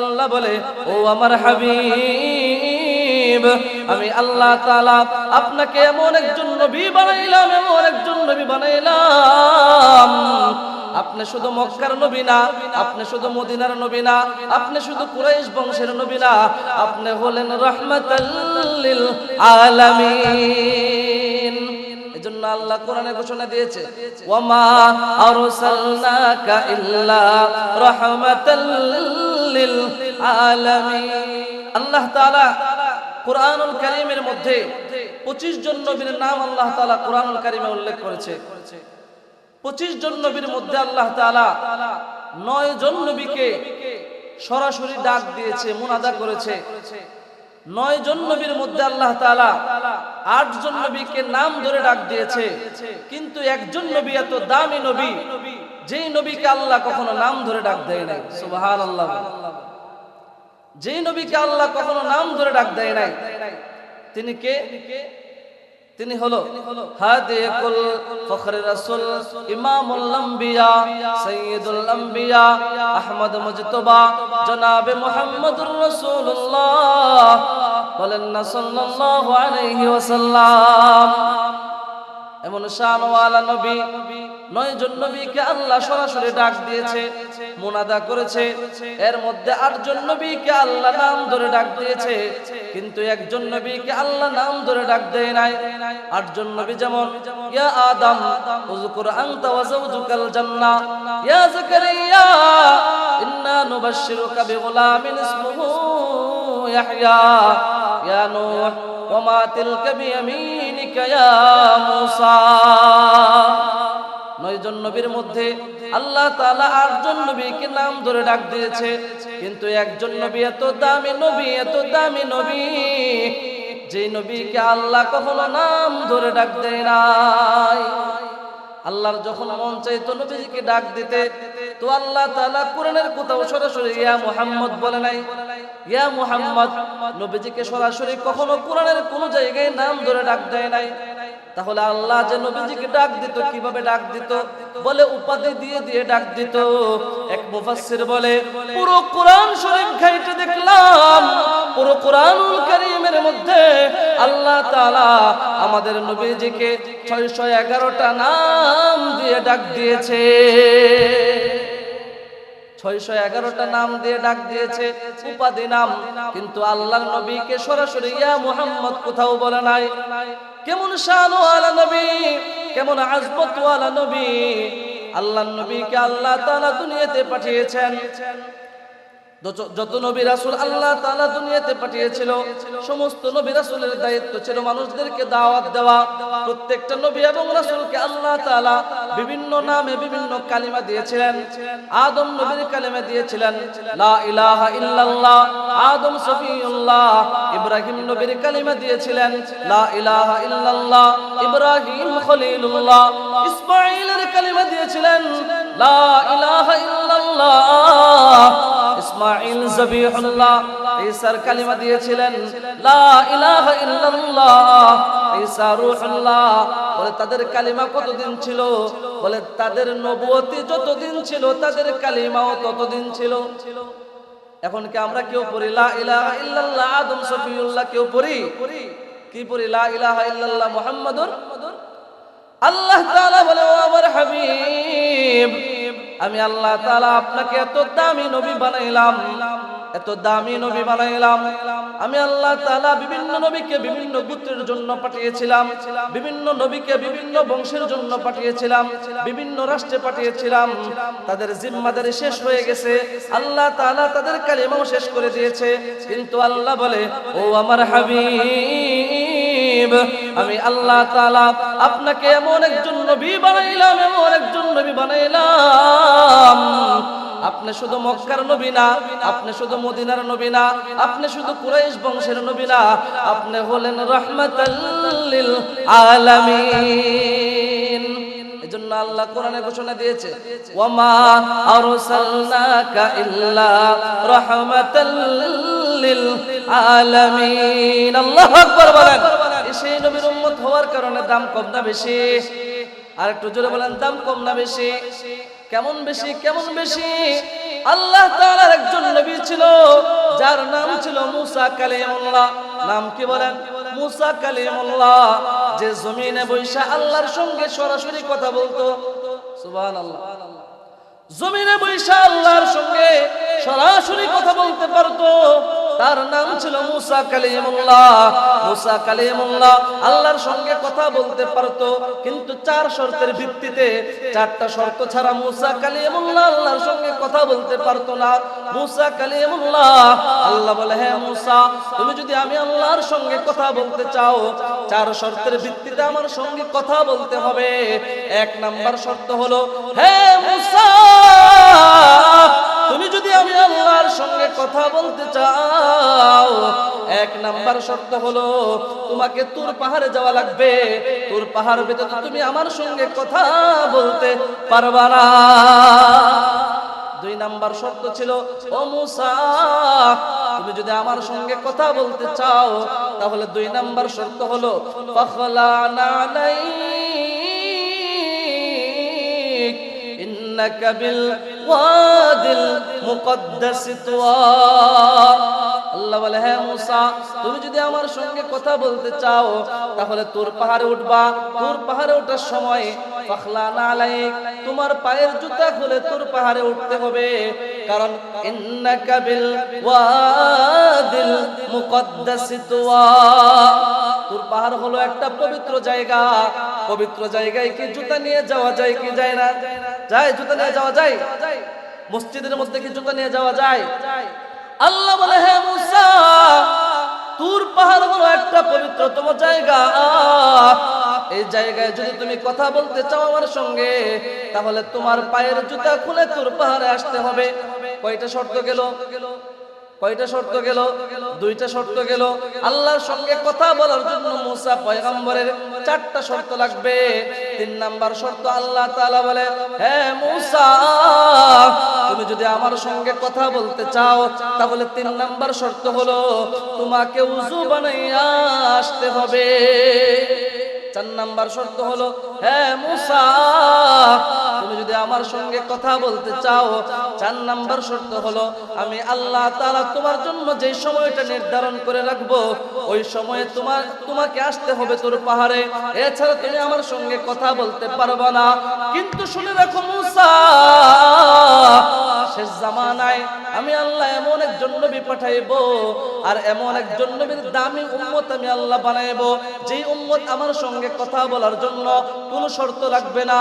আল্লাহ বলে, ও আমার হাবিব, আমি আল্লাহ তাআলা আপনাকে এমন একজন নবী বানাইলাম, এমন একজন নবী বানাইলাম। আপনি শুধু মক্কার নবী না, আপনি শুধু মদিনার নবী না, আপনি শুধু কুরাইশ বংশের নবী না, আপনি হলেন রহমাতাল লিল আলামিন। আল্লাহ কোরআনে ঘোষণা দিয়েছে ওয়ামা আরসালনাকা লিল আলামিন। আল্লাহ তাআলা কোরআনুল কারীমের মধ্যে 25 জন নবীর নাম আল্লাহ তাআলা কোরআনুল কারীমে উল্লেখ করেছে। 25 জন নবীর মধ্যে আল্লাহ তাআলা 9 জন নবীকে সরাসরি ডাক দিয়েছে মুনাদা করেছে। নয় জন নবীর মধ্যে আল্লাহ তাআলা আট জন নবীকে নাম ধরে ডাক দিয়েছে। কিন্তু একজন নবী এত দামি নবী যেই নবীকে আল্লাহ কখনো নাম ধরে ডাক দেয় নাই, সুবহানাল্লাহ যেই নবীকে আল্লাহ কখনো নাম ধরে ডাক দেয় নাই, তিনি কে? তিনি হলো হাদে কুল ফখরে রাসূল, ইমামুল আম্বিয়া, সাইয়্যিদুল আম্বিয়া, আহমদ মুজতবা, জনাবে মুহাম্মদুর রাসূলুল্লাহ। বলেন না, সাল্লাল্লাহু আলাইহি ওয়াসাল্লাম। এমন শানওয়ালা নবী নয় জন নবীকে আল্লাহ সরাসরি ডাক দিয়েছে, মুনাদা করেছে। এর মধ্যে আটজন নবীকে আল্লাহ নাম ধরে ডাক দিয়েছে, কিন্তু একজন নবীকে আল্লাহ নাম ধরে ডাক দেয় নাই। আটজন নবী যেমন, ইয়া আদম, উযকুর আনতা ওয়া যাওজুকাল জান্নাহ ইয়া যাকারিয়া, ইন্না নুবাশশিরুকা বিগুলামিন ইসমুহু ইয়াহইয়া। ইয়া নূহ ওমা তিলকা বিয়ামিনিকা ইয়া মূসা নয়জন নবীর মধ্যে আল্লাহ তাআলা আটজন নবীকে নাম ধরে ডাক দিয়েছে। কিন্তু একজন নবী এত দামি নবী, এত দামি নবী, যে নবীকে আল্লাহ কখনো নাম ধরে ডাক দেয় নাই। আল্লাহর যখন মন চাইতো নবীজিকে ডাক দিতে, তো আল্লাহ তাআলা কোরআনের কোথাও সরাসরি ইয়া মুহাম্মদ বলে নাই। ইয়া মুহাম্মদ, নবীজিকে সরাসরি কখনো কোরআনের কোন জায়গায় নাম ধরে ডাক দেয় নাই। তাহলে আল্লাহ যে নবীজিকে ডাক দিত, কীভাবে ডাক দিত? বলে উপাধি দিয়ে দিয়ে ডাক দিত। এক মুফাসসির বলে, পুরো কোরআন শরীফ ঘাইতে দেখলাম। পুরো কোরআনুল কারীমের মধ্যে আল্লাহ তাআলা আমাদের নবীজিকে 611টা নাম দিয়ে ডাক দিয়েছে। ছয়শো এগারোটা নাম দিয়ে ডাক দিয়েছে, উপাধি নাম। কিন্তু আল্লাহ নবীকে সরাসরি, ইয়া মুহাম্মদ, কোথাও বলে নাই? কেমন আলা নবী কেমন আজমত আলা নবী। আল্লাহ নবীকে আল্লাহ তালা দুনিয়াতে পাঠিয়েছেন। যত- নবী রাসুল আল্লাহ তাআলা দুনিয়াতে পাঠিয়েছিল, সমস্ত নবী রাসুলের দায়িত্ব ছিল মানুষদেরকে দাওয়াত দেওয়া। প্রত্যেকটা নবী এবং রাসূলকে আল্লাহ তালা বিভিন্ন নামে বিভিন্ন কালিমা দিয়েছিলেন। আদম নবীর কালিমা দিয়েছিলেন, লা ইলাহা ইল্লাল্লাহ। আদম সফিউল্লাহ। ইব্রাহিম নবীর কালিমা দিয়েছিলেন, লা ইলাহা ইল্লাল্লাহ। ইব্রাহিম খলিলুল্লাহ। ইসমাঈলের কালিমা দিয়েছিলেন, লা ইলাহা ইল্লাল্লাহ। তাদের কালিমা কতদিন ছিল? বলে, তাদের নবুয়তি যতদিন ছিল, তাদের কালিমাও ততদিন ছিল। এখন কি আমরা কেউ পড়ি, লা ইলাহা ইল্লাল্লাহ আদম সফিউল্লাহ কেউ পড়ি? কি পড়ি, লা ইলাহা ইল্লাল্লাহ আল্লাহ বলে আমার হাবিব। আমি আল্লাহ তাআলা আপনাকে এত দামি নবী বানাইলাম, এত দামি নবী বানাইলাম। আমি আল্লাহ তালা বিভিন্ন নবীকে বিভিন্ন গোত্রের জন্য পাঠিয়েছিলাম, বিভিন্ন নবীকে বিভিন্ন বংশের জন্য পাঠিয়েছিলাম, বিভিন্ন রাষ্ট্রে পাঠিয়েছিলাম। তাদের জিম্মাদারি শেষ হয়ে গেছে। আল্লাহ তালা তাদের কালিমাও শেষ করে দিয়েছে। কিন্তু আল্লাহ বলে, ও আমার হাবিব আমি আল্লাহ তাআলা আপনাকে এমন একজন নবী বানাইলাম, এমন একজন নবী বানাইলাম। আপনি শুধু মক্কার নবী না, আপনি শুধু মদিনার নবী না, আপনি শুধু কুরাইশ বংশের নবী না, আপনি হলেন লিল আলামিন। আল্লাহ কোরআনে ঘোষণা দিয়েছে সেই নবীর উম্মত হওয়ার কারণে দাম কম না বেশি। আর একটু জোরে বলেন, দাম কম না বেশি? কেমন বেশি কেমন বেশি? আল্লাহ তাআলার একজন নবী ছিল, যার নাম ছিল মুসা কালিমুল্লাহ। নাম কি বলেন? মুসা কালিমুল্লাহ। যে জমিনে বৈশা আল্লাহর সঙ্গে সরাসরি কথা বলতো। সুবহানাল্লাহ। জমিনে বৈশা আল্লাহর সঙ্গে সরাসরি কথা বলতে পারতো। তার নাম ছিল মুসা কালিমুল্লাহ। মুসা কালিমুল্লাহ আল্লাহর সঙ্গে কথা বলতে পারতো, কিন্তু চার শর্তের ভিত্তিতে, চারটা শর্ত ছাড়া মুসা কালিমুল্লাহ আল্লাহর সঙ্গে কথা বলতে পারতো না। মুসা কালিমুল্লাহ, আল্লাহ বলে হ্যাঁ মুসা, তুমি যদি আমি আল্লাহর সঙ্গে কথা বলতে চাও, চার শর্তের ভিত্তিতে আমার সঙ্গে কথা বলতে হবে। এক নাম্বার শর্ত হলো হে মুসা এক নাম্বার শর্ত হলো, তোমাকে তোর পাহাড়ে যাওয়া লাগবে। তোর পাহাড় ভেতরে তুমি আমার সঙ্গে কথা বলতে পারবা না। দুই নাম্বার শর্ত ছিল, ও তুমি যদি আমার সঙ্গে কথা বলতে চাও, তাহলে দুই নাম্বার শর্ত হলো ইন্নাকা বিল আল্লাহ বলে হ্যাঁ তুমি যদি আমার সঙ্গে কথা বলতে চাও, তাহলে তোর পাহাড়ে উঠবা। তোর পাহাড়ে ওঠার সময়, ফাখলানা আলাইক, তোমার পায়ের জুতা খুলে তোর পাহাড়ে উঠতে হবে। কারণ ইন্নাকা বিল ওয়াদিল মুকদ্দাস তুয়া। তোর পাহাড় হলো একটা পবিত্র জায়গা। পবিত্র জায়গায় কি জুতা নিয়ে যাওয়া যায়, কি যায় না? যায়, জুতা নিয়ে যাওয়া যায়? মসজিদের মধ্যে কি জুতা নিয়ে যাওয়া যায়? আল্লাহ বলে, হে মুসা তুর পাহাড় হলো একটা পবিত্রতম জায়গা। এই জায়গায় যদি তুমি কথা বলতে চাও আমার সঙ্গে, তাহলে তোমার পায়ের জুতা খুলে তুর পাহাড়ে আসতে হবে। কয়টা শর্ত গেল? কয়টা শর্ত গেল? দুইটা শর্ত গেল। আল্লাহর সঙ্গে কথা বলার জন্য মুসা পয়গম্বরের চারটা শর্ত লাগবে। তিন নাম্বার শর্ত আল্লাহ তাআলা বলে, হে মুসা, তুমি যদি আমার সঙ্গে কথা বলতে চাও, তাহলে তিন নাম্বার শর্ত হলো, তোমাকে উজু বানাইয়া আসতে হবে। চার নাম্বার শর্ত হলো হ্যাঁ মুসা, তুমি যদি আমার সঙ্গে কথা বলতে চাও, চার নাম্বার শর্ত হলো, আমি আল্লাহ তাআলা তোমার জন্য যে সময়টা নির্ধারণ করে রাখব, ওই সময়ে তোমার, তোমাকে আসতে হবে তোর পাহাড়ে। এছাড়া তুমি আমার সঙ্গে কথা বলতে পারবা না। কিন্তু শুনে রাখো মুসা, শেষ জামানায় আমি আল্লাহ এমন একজন নবী পাঠাইবো, আর এমন একজন নবীর দামি উম্মত আমি আল্লাহ বানাইবো, যেই উম্মত আমার সঙ্গে কথা বলার জন্য কোনো শর্ত রাখবে না।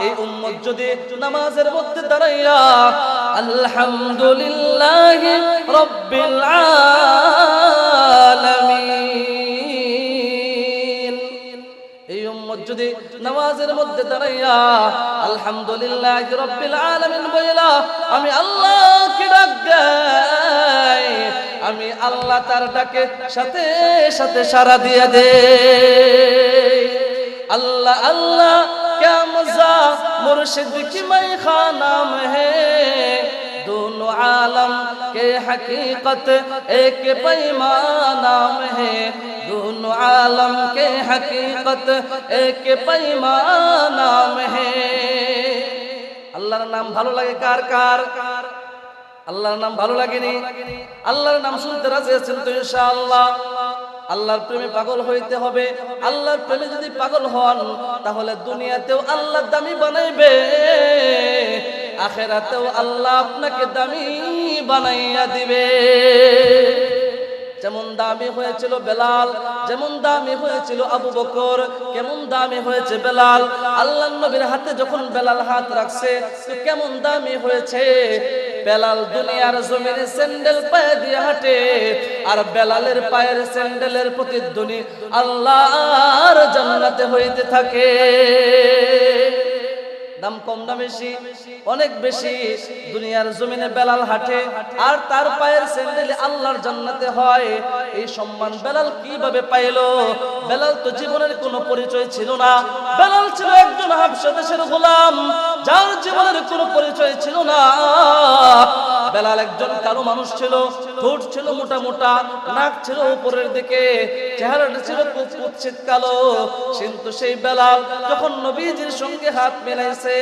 এই উম্মত যদি নামাজের মধ্যে দাঁড়াইয়া আলহামদুলিল্লাহ এই যদি মধ্যে দাঁড়াইয়া আলহামদুলিল্লাহ আমি আল্লাহকে আমি আল্লাহ তার ডাকে সাথে সাথে সারা দিয়ে দে अल्लाह अल्लाह क्या मजा मुर्शिद की मैं खानाम है दोनों आलम के हकीकत एक पैमानाम है दोनों आलम के हकीकत एक पैमानाम है আল্লাহর নাম ভালো লাগে কার কার আল্লাহর নাম ভালো লাগেনি। আল্লাহর নাম শুনতে রাজি আছেন তো ইনশাআল্লাহ। আল্লাহর প্রেমে পাগল হইতে হবে। আল্লাহর প্রেমে যদি পাগল হন, তাহলে দুনিয়াতেও আল্লাহ দামি বানাইবে। আখেরাতেও আল্লাহ আপনাকে দামি বানাইয়া দিবে। যেমন দামি হয়েছিল বেলাল, যেমন দামি হয়েছিল আবু বকর, কেমন দামি হয়েছে বেলাল? আল্লাহ নবীর হাতে যখন বেলাল হাত রাখছে, তো কেমন দামি হয়েছে? বেলাল দুনিয়ার জমিনে স্যান্ডেল পায়ে দিয়ে হাঁটে, আর বেলালের পায়ের স্যান্ডেলের প্রতিধ্বনি আল্লাহর জান্নাতে হইতে থাকে। দাম কম না বেশি, অনেক বেশি। দুনিয়ার জমিনে বেলাল হাঁটে, আর তার পায়ের স্যান্ডেল আল্লাহর জান্নাতে হয়। এই সম্মান বেলাল কীভাবে পাইলো? বেলাল তো জীবনের কোনো পরিচয় ছিল না। বেলাল ছিল একজন হাফসা দেশের গোলাম, যার জীবনের কোনো পরিচয় ছিল না। একজন কালো মানুষ ছিল, ঠোঁট ছিল মোটা মোটা, নাক ছিল উপরের দিকে, চেহারাটা ছিল কুৎসিত কালো। কিন্তু সেই বেলাল যখন নবীজির সঙ্গে হাত মেলাইছে,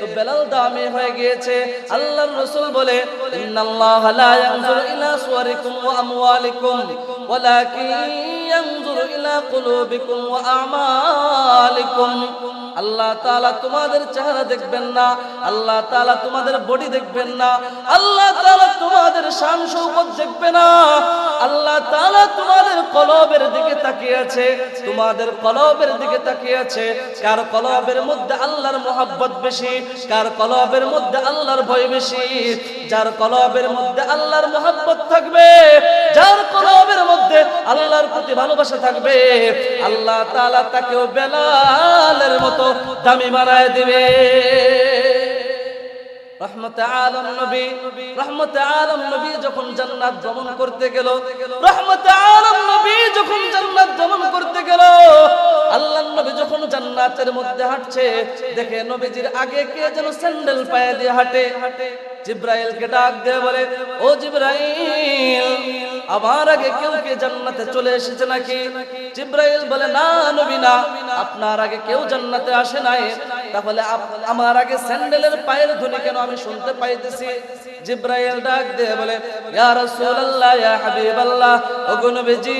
তো বেলাল দামি হয়ে গিয়েছে। আল্লাহর রাসূল বলে, ইন্নাল্লাহ লা ইয়ানজুরু ইলা সুওয়ারিকুম ওয়া আমওয়ালিকুম, ওয়ালাকিন ইলা কুলুবিকুম ওয়া আমালিকুম আল্লাহ তাআলা তোমাদের চেহারা দেখবেন না, আল্লাহ তাআলা তোমাদের বডি দেখবেন না, আল্লাহ তাআলা তোমাদের শান শৌকত দেখবে না, আল্লাহ তাআলা তোমাদের কলবের দিকে তাকিয়ে আছে, তোমাদের কলবের দিকে তাকিয়ে আছে, কার কলবের মধ্যে আল্লাহর মোহাব্বত বেশি, কার কলবের মধ্যে আল্লাহর ভয় বেশি, যার কলবের মধ্যে আল্লাহর মোহাব্বত থাকবে, যার কলবের মধ্যে আল্লাহর প্রতি ভালোবাসা থাকবে, আল্লাহ তাআলা তাকেও বেলালের মতো দামি বানায় দিবে। রহমতে আলম নবী, রহমতে আলম নবী যখন জান্নাত করতে গেল, রহমতে আলম নবী যখন জান্নাত করতে গেল, আল্লাহ নবী যখন জান্নাতের মধ্যে হাঁটছে, দেখে নবীজির আগে কে যেন স্যান্ডেল পায়ে দিয়ে হাঁটে। জিব্রাইলকে ডাক দিয়ে বলে, ও জিব্রাইল আমার আগে কেউ কে জান্নাতে চলে এসেছে নাকি? জিব্রাইল বলে, না নবী না, আপনার আগে কেউ জান্নাতে আসে নাই। তাহলে আমার আগে স্যান্ডেলের পায়ের ধ্বনি কেন আমি শুনতে পাইতেছি? জিব্রাইল ডাক দিয়ে বলে, ইয়া রাসূলুল্লাহ, ইয়া হাবিবাল্লাহ, ওগো নবীজি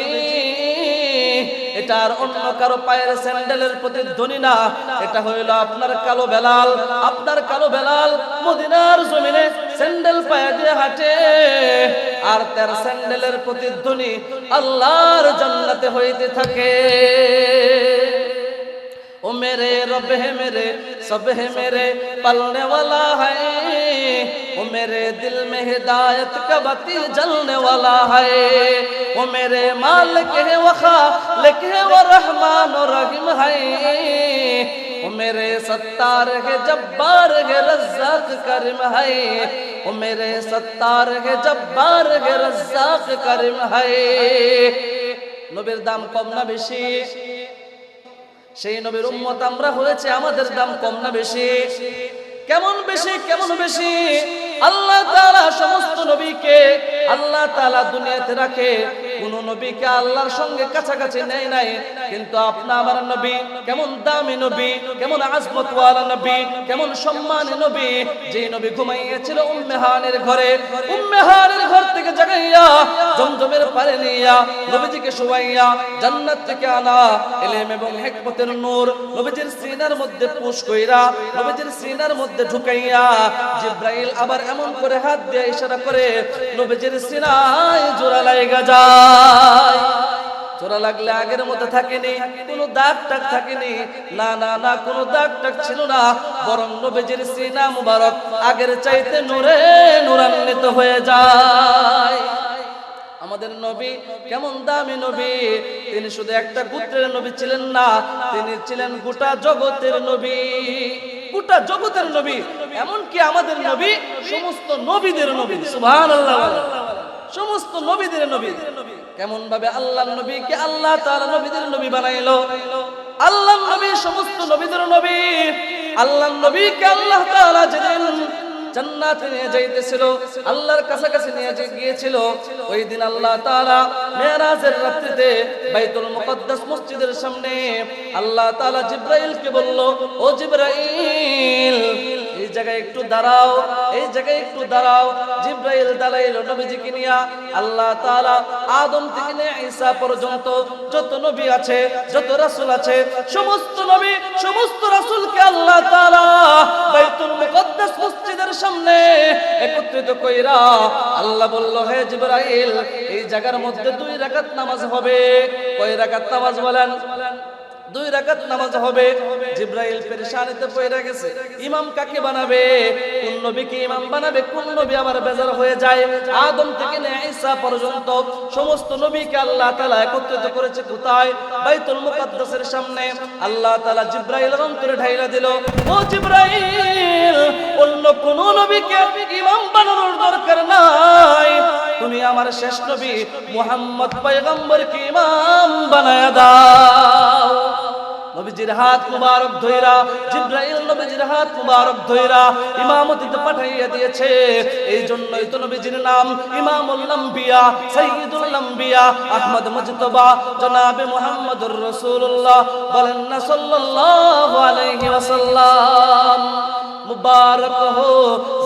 এটা আর অন্য কারও পায়ের স্যান্ডেলের প্রতি প্রতিধ্বনি না। এটা হইল আপনার কালো বেলাল। আপনার কালো বেলাল মদিনার জমিনে স্যান্ডেল পায়ে দিয়ে হাঁটে। আর তার স্যান্ডেলের প্রতি প্রতিধ্বনি আল্লাহর জান্নাতে হইতে থাকে। او میرے رب ہے میرے، سب ہے میرے، پلنے والا ہے۔ او میرے دل میں ہدایت کا بتی جلنے والا ہے۔ او میرے مالک ہے وہ خالق ہے رحمان و رحم ہے۔ او میرے ستار ہے جبار ہے رزاق کرم ہے۔ او میرے ستار ہے جبار ہے رزاق کرم ہے۔ نبیر دام کم نہ সেই নবীর উম্মত আমরা হয়েছে, আমাদের দাম কম না বেশি। কেমন বেশি কেমন বেশি? আল্লাহ তাআলা সমস্ত নবীকে, আল্লাহ তাআলা দুনিয়াতে রাখে। কোন নবীকে আল্লাহর সঙ্গে কাছাকাছি নেয় নাই। কিন্তু আপনা আমার নবী, কেমন দামি নবী, কেমন আজমত ওয়ালা নবী, কেমন সম্মানী নবী, যে নবী ঘুমাইয়েছিল উম্মেহানের ঘরে উম্মেহানের ঘর থেকে জাগাইয়া জমজমের পারে নিয়া নবীজিকে শুয়াইয়া জান্নাত থেকে আনা এলেম এবং হিকমতের নূর নবীজির সিনার মধ্যে পুশ কইরা নবীজির সিনার মধ্যে ঢুকাইয়া জিব্রাইল আবার এমন করে হাত দিয়ে ইশারা করে, নবীজির সিনায় জোড়া লাইগা যায় চোরা লাগলে আগের মতো থাকেনি, কোনো দাগ টাক থাকেনি। না না না, কোনো দাগ টাক ছিল না। বরং নবীজির সিনা মুবারক আগের চাইতে নূরে নূরান্বিত হয়ে যায়। আমাদের নবী কেমন দামি নবী। তিনি শুধু একটা গোত্রের নবী ছিলেন না, তিনি ছিলেন গোটা জগতের নবী। গোটা জগতের নবী, এমনকি আমাদের নবী সমস্ত নবীদের নবী, সুবহানাল্লাহ সমস্ত নবীদের নবী। কেমন ভাবে আল্লাহ নবীকে আল্লাহ তাআলা নবীদের নবী বানাইলো। আল্লাহ নবী সমস্ত নবীদের নবী। আল্লাহ নবীকে আল্লাহ তাআলা যেদিন জান্নাতে নিয়ে যাইতেছিল, আল্লাহর কাছাকাছি নিয়ে গিয়েছিল, ওই দিন আল্লাহ তাআলা মেরাজের রাত্রিতে বাইতুল মুকদ্দাস মসজিদের সামনে আল্লাহ তাআলা জিব্রাইলকে বলল, ও জিব্রাইল, এই জায়গায় একটু দাঁড়াও, এই জায়গায় একটু দাঁড়াও। জিব্রাইল দাঁড়াইল নবীজিকে নিয়া। আল্লাহ তাআলা আদম থেকে নিয়ে ঈসা পর্যন্ত যত নবী আছে, যত রাসূল আছে, সমস্ত নবী, সমস্ত রাসূলকে আল্লাহ তাআলা বাইতুল মুকদ্দাস মসজিদের সামনে একত্রিত কইরা আল্লাহ বলল, হে জিব্রাইল, এই জায়গার মধ্যে দুই রাকাত নামাজ হবে। কয় রাকাত নামাজ বলেন? দুই রাকাত নামাজ হবে। জিব্রাইল পেরেশানিতে পড়ে গেছে। ইমাম কাকে বানাবে? কোন নবীকে ইমাম বানাবে? কোন নবী আমার বেজার হয়ে যায়? আদম থেকে ঈসা পর্যন্ত সমস্ত নবীকে আল্লাহ তাআলা একত্রিত করেছে কোথায়? বাইতুল মুকদ্দাসের সামনে। আল্লাহ তাআলা জিব্রাইলের অন্তরে ঢাইলা দিল, ও জিব্রাইল, অন্য কোন নবীকে ইমাম বানানোর দরকার নাই। তুমি আমার শেষ নবী মুহাম্মদ পয়গম্বরকে ইমাম বানায়া দাও। নবীজির হাত মুবারক ধইরা, জিব্রাইল নবীজির হাত মুবারক ধইরা ইমামতিতে পাঠাইয়া দিয়েছে। এই জন্যই তো নবীজির নাম ইমামুল আম্বিয়া, সাইয়্যিদুল আম্বিয়া, আহমদ মুজতবা, জনাবে মুহাম্মদুর রাসূলুল্লাহ বলেন না সাল্লাল্লাহু আলাইহি ওয়াসাল্লাম। मुबारक हो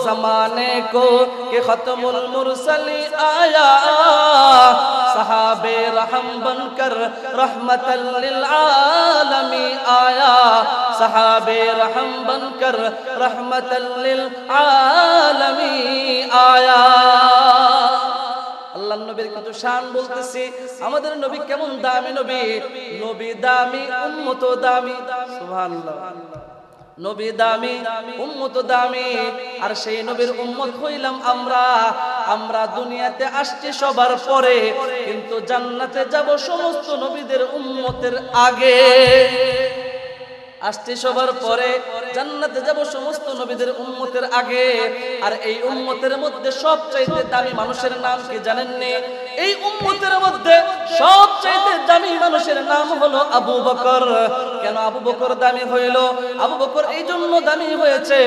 जमाने को कि खत्मुल मुरसली आया सहाबे रहम बनकर रहमतल लिल आलमी आया सहाबे रहम बनकर रहमतल लिल आलमी आया আল্লাহ নবীর কিছু শান বলতেছি আমাদের নবী কেমন দামি নবী নবী দামি উম্মত দামি সুবহানাল্লাহ নবী দামি, উম্মত দামি, আর সেই নবীর উম্মত হইলাম আমরা। আমরা দুনিয়াতে আসছি সবার পরে, কিন্তু জান্নাতে যাব সমস্ত নবীদের উম্মতের আগে। আসছি সবার পরে জান্নাতে যাব সমস্ত নবীদের উম্মতের আগে। আর এই উম্মতের মধ্যে সবচাইতে দামি মানুষের নাম কি জানেননি? এই উম্মতের মধ্যে সবচাইতে দামি মানুষের নাম হলো আবু বকর। কেন আবু বকর দামি হইল? আবু বকর এই জন্য দামি হয়েছে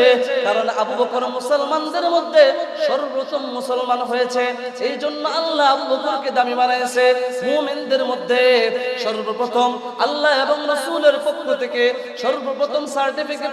কারণ আবু বকর মুসলমানদের মধ্যে সর্বপ্রথম মুসলমান হয়েছে। এই জন্য আল্লাহ আবু বকরকে দামি বানাইছে। মুমিনদের মধ্যে সর্বপ্রথম আল্লাহ এবং রসুলের পক্ষ থেকে সর্বপ্রথম সার্টিফিকেট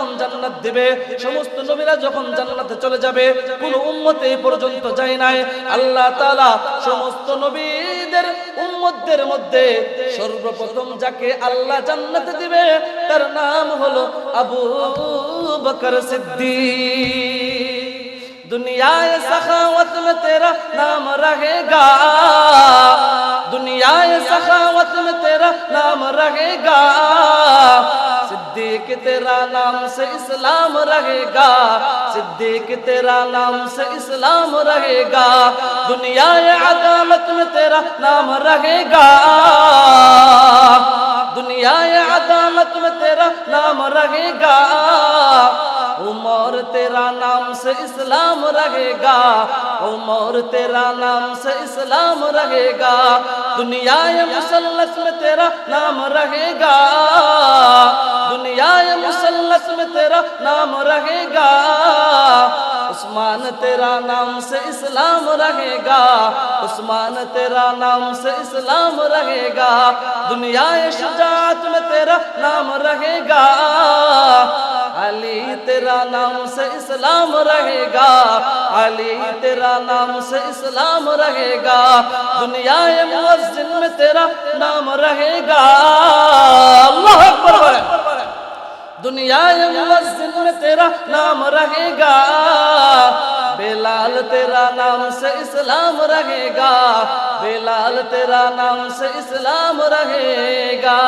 জান্নাত দিবে। সমস্ত নবীরা যখন জান্নাতে চলে যাবে, কোন উম্মতে পর্যন্ত যায় নাই। আল্লাহ তাআলা সমস্ত নবীদের, উম্মতদের মধ্যে সর্বপ্রথম যাকে আল্লাহ জান্নাতে দিবে, তার নাম হলো আবু বকর সিদ্দিক। صدیق تیرا نام سے اسلام رہے گا، صدیق تیرا نام سے اسلام رہے گا، دنیا عدالت میں تیرا نام رہے گا۔ دنیا عدالت میں تیرا نام رہے گا۔ عمر تیرا نام سے اسلام رہے گا، عمر تیرا نام سے اسلام رہے گا، دنیا مسلس میں تیرا نام رہے گا، دنیا مسلس میں تیرا نام رہے گا، عثمان تیرا نام سے اسلام رہے گا، عثمان تیرا نام سے اسلام رہے گا، دنیا شجاعت میں تیرا نام رہے گا۔ علی تیرا نام سے اسلام رہے گا، علی تیرا نام سے اسلام رہے گا، دنیا موزن میں تیرا نام رہے گا۔ اللہ اکبر دنیا موزن میں تیرا نام رہے گا۔ بلال تیرا نام سے اسلام رہے گا۔ بلال تیرا نام سے اسلام رہے گا۔